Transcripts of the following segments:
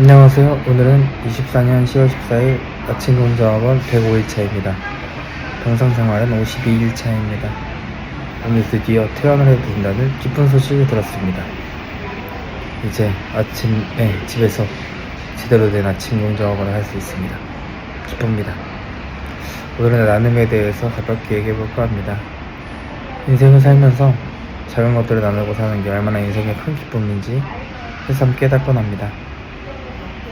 안녕하세요. 오늘은 24년 10월 14일 아침 공정학원 105일차입니다. 평상생활은 52일차입니다. 오늘 드디어 퇴원을 해도 된다는 기쁜 소식을 들었습니다. 이제 아침에 집에서 제대로 된 아침 공정학원을 할 수 있습니다. 기쁩니다. 오늘은 나눔에 대해서 가볍게 얘기해 볼까 합니다. 인생을 살면서 작은 것들을 나누고 사는 게 얼마나 인생의 큰 기쁨인지 새삼 깨닫곤 합니다.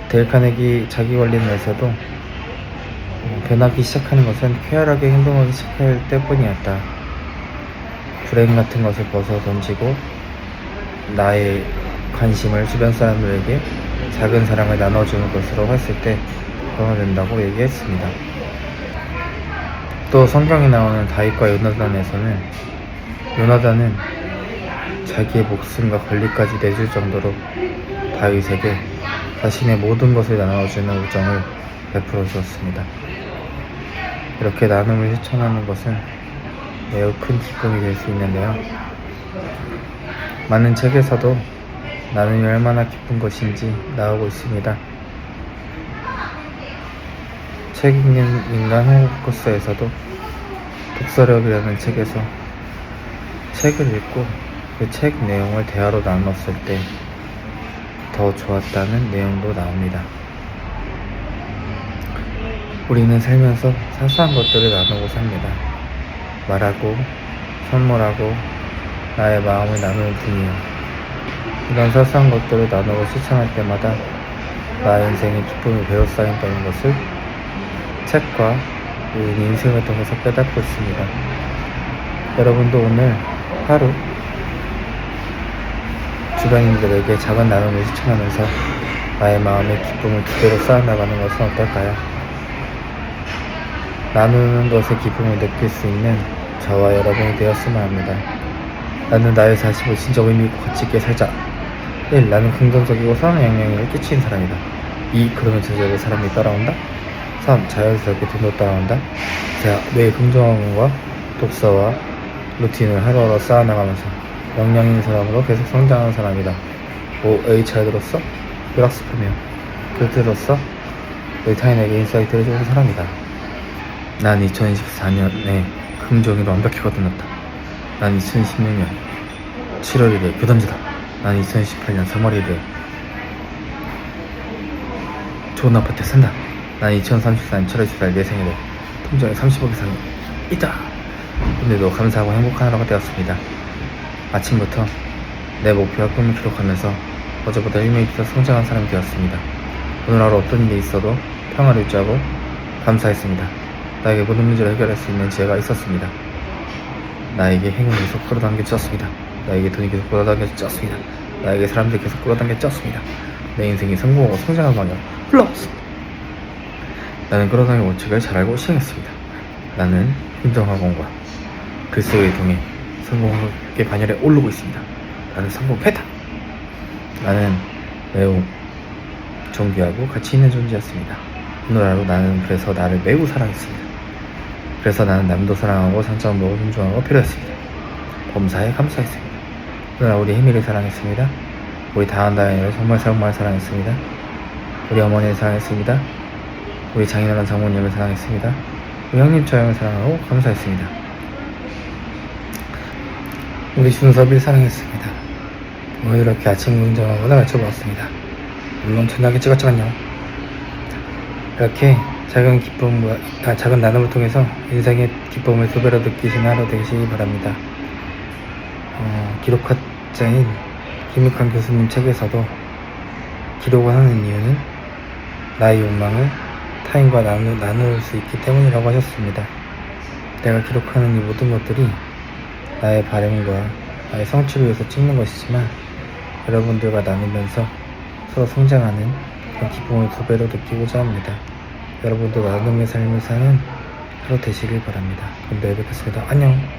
데일 카네기 자기 관리에서도 어, 변하기 시작하는 것은 쾌활하게 행동하기 시작할 때뿐이었다. 불행 같은 것을 벗어 던지고 나의 관심을 주변 사람들에게 작은 사랑을 나눠주는 것으로 했을 때 변화된다고 얘기했습니다. 또 성경에 나오는 다윗과 요나단에서는 요나단은 자기의 목숨과 권리까지 내줄 정도로 다윗에게 자신의 모든 것을 나눠주는 우정을 베풀어 주었습니다. 이렇게 나눔을 실천하는 것은 매우 큰 기쁨이 될 수 있는데요. 많은 책에서도 나눔이 얼마나 기쁜 것인지 나오고 있습니다. 책 읽는 인간 호흡 코스에서도 독서력이라는 책에서 책을 읽고 그 책 내용을 대화로 나눴을 때 더 좋았다는 내용도 나옵니다. 우리는 살면서 사소한 것들을 나누고 삽니다. 말하고, 선물하고, 나의 마음을 나누는 뿐이요. 이런 사소한 것들을 나누고 실천할 때마다 나의 인생의 기쁨이 배어 쌓인다는 것을 책과 우리 인생을 통해서 깨닫고 있습니다. 여러분도 오늘 하루 주변인들에게 작은 나눔을 실천하면서 나의 마음의 기쁨을 그대로 쌓아나가는 것은 어떨까요? 나누는 것의 기쁨을 느낄 수 있는 저와 여러분이 되었으면 합니다. 나는 나의 자신을 진짜 의미 있고 가치 있게 살자. 1. 나는 긍정적이고 선한 영향력을 끼치는 사람이다. 2. 그러면 제자로 사람이 따라온다. 3. 자연스럽게 돈도 따라온다. 4. 매일 긍정함과 독서와 루틴을 하루하루 쌓아나가면서 역량 있는 사람으로 계속 성장하는 사람이다. 5. H차이드로서 불학습하며 교태로서 의 타인에게 인사이트를 주는 사람이다. 난 2024년에 긍정으로 완벽히 거듭났다. 난 2016년 7월 1일 교담지다. 난 2018년 3월 1일 좋은 아파트에 산다. 난 2034년 7월 14일 내 생일에 통장에 30억 이상이 있다. 오늘도 감사하고 행복한 하루가 되었습니다. 아침부터 내 목표와 꿈을 기록하면서 어제보다 1m 더 성장한 사람이 되었습니다. 오늘 하루 어떤 일이 있어도 평화를 유지하고 감사했습니다. 나에게 모든 문제를 해결할 수 있는 지혜가 있었습니다. 나에게 행운이 계속 끌어당겨 졌습니다. 나에게 돈이 계속 끌어당겨 졌습니다. 나에게 사람들이 계속 끌어당겨 졌습니다. 내 인생이 성공하고 성장한 방향 흘러갔습니다. 나는 끌어당겨 원칙을 잘 알고 시행했습니다. 나는 긍정학원과 글쓰기를 통해 성공의 반열에 오르고 있습니다. 나는 성공했다. 나는 매우 존귀하고 가치 있는 존재였습니다. 오늘 하루 나는 그래서 나를 매우 사랑했습니다. 그래서 나는 남도 사랑하고 상처도 존중하고 필요했습니다. 범사에 감사했습니다. 오늘 우리 혜미를 사랑했습니다. 우리 다한다인을 정말 정말 사랑했습니다. 우리 어머니를 사랑했습니다. 우리 장인어른 장모님을 사랑했습니다. 우리 형님 처형을 사랑하고 감사했습니다. 우리 준섭이를 사랑했습니다. 오늘 이렇게 아침 운전하거나 맞춰보았습니다. 물론 전화기 찍었지만요. 이렇게 작은 기쁨과 아, 작은 나눔을 통해서 인생의 기쁨을 두 배로 느끼시는 하루 되시기 바랍니다. 어, 기록학자인 김익환 교수님 책에서도 기록을 하는 이유는 나의 욕망을 타인과 나누, 나눌 수 있기 때문이라고 하셨습니다. 내가 기록하는 이 모든 것들이 나의 바램과 나의 성취를 위해서 찍는 것이지만 여러분들과 나누면서 서로 성장하는 그런 기쁨을 두 배로 느끼고자 합니다. 여러분도 나눔의 삶을 사는 하루 되시길 바랍니다. 그럼 내일 뵙겠습니다. 안녕!